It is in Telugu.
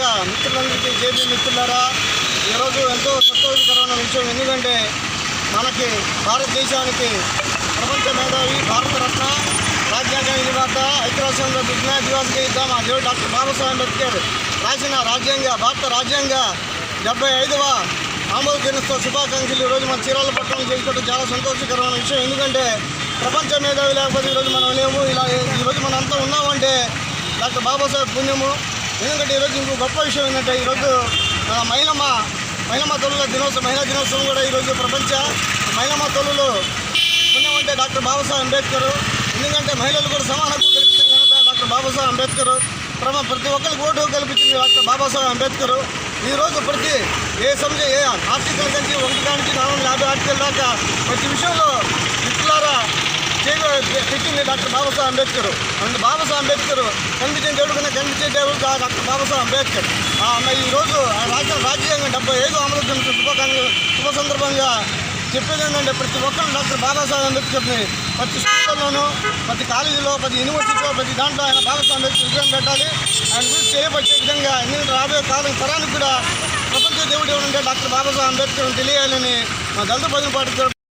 మీడియా మిత్రులందరికీ జేబీ మిత్రులారా. ఈరోజు ఎంతో సంతోషకరమైన విషయం ఎందుకంటే మనకి భారతదేశానికి ప్రపంచ మేధావి భారతరత్న రాజ్యాంగ నిర్మాత ఐక్యరాజ్యంలో విజ్ఞాన దివాస్గా ఇద్దాం ఆ దేవుడు డాక్టర్ బాబాసాహెబ్ అంబేద్కర్ రాసిన రాజ్యాంగ భారత రాజ్యాంగ డెబ్బై ఐదవ ఆమోద దినోత్సవ శుభాకాంక్షలు ఈరోజు మన చీరాల పట్టణం చేసుకోవడం చాలా సంతోషకరమైన విషయం. ఎందుకంటే ప్రపంచ మేధావి లేకపోతే ఈరోజు మనం లేము. ఇలా ఈరోజు మనం అంతా ఉన్నామంటే డాక్టర్ బాబాసాహెబ్ పుణ్యము ఎందుకంటే ఈరోజు ఇంకో గొప్ప విషయం ఏంటంటే ఈరోజు మహిళమ్మ మహిళమ్మ తొలుల దినోత్సవం మహిళా దినోత్సవం కూడా ఈరోజు ప్రపంచ మహిళమ్మ తొలులు పుణ్యం డాక్టర్ బాబాసాహెబ్ అంబేద్కర్. ఎందుకంటే మహిళలు కూడా సమాన హక్కు కల్పించిన ఘనత డాక్టర్ బాబాసాహెబ్ అంబేద్కర్. ప్రమ ప్రతి ఒక్కరికి ఓటు కల్పించింది డాక్టర్ బాబాసాహెబ్ అంబేద్కర్. ఈరోజు ప్రతి ఏ సమస్య ఏ ఆర్టికల్ నుంచి ఒకటి నుంచి నాలుగు యాభై ఆర్టికల్ దాకా ప్రతి విషయంలో మిత్రులారా పెట్టింది డాక్టర్ బాబాసాహెబ్ అంబేద్కర్. అండ్ బాబాసాహెబ్ అంబేద్కర్ కనిపించే దేవుడు కన్నా కనిపించే దేవుడు డాక్టర్ బాబాసాహెబ్ అంబేద్కర్. ఆ రాజ్య ఈ రోజు రాజ్యాంగం డెబ్బై ఐదు అమలు దినోత్సవ శుభ సందర్భంగా చెప్పేది ఏంటంటే ప్రతి ఒక్కరు డాక్టర్ బాబాసాహెబ్ అంబేద్కర్ని ప్రతి స్కూళ్ళలోనూ ప్రతి కాలేజీలో ప్రతి యూనివర్సిటీలో ప్రతి దాంట్లో ఆయన బాబాసాహెబ్ అంబేద్కర్ విగ్రహం పెట్టాలి. ఆయన గురించి చేయబట్టే విధంగా ఎందుకంటే రాబోయే కాలం తరానికి కూడా ప్రపంచ దేవుడు ఎవరంటే డాక్టర్ బాబాసాహెబ్ అంబేద్కర్ తెలియాలని మా దళిత ప్రజలు పాటిస్తారు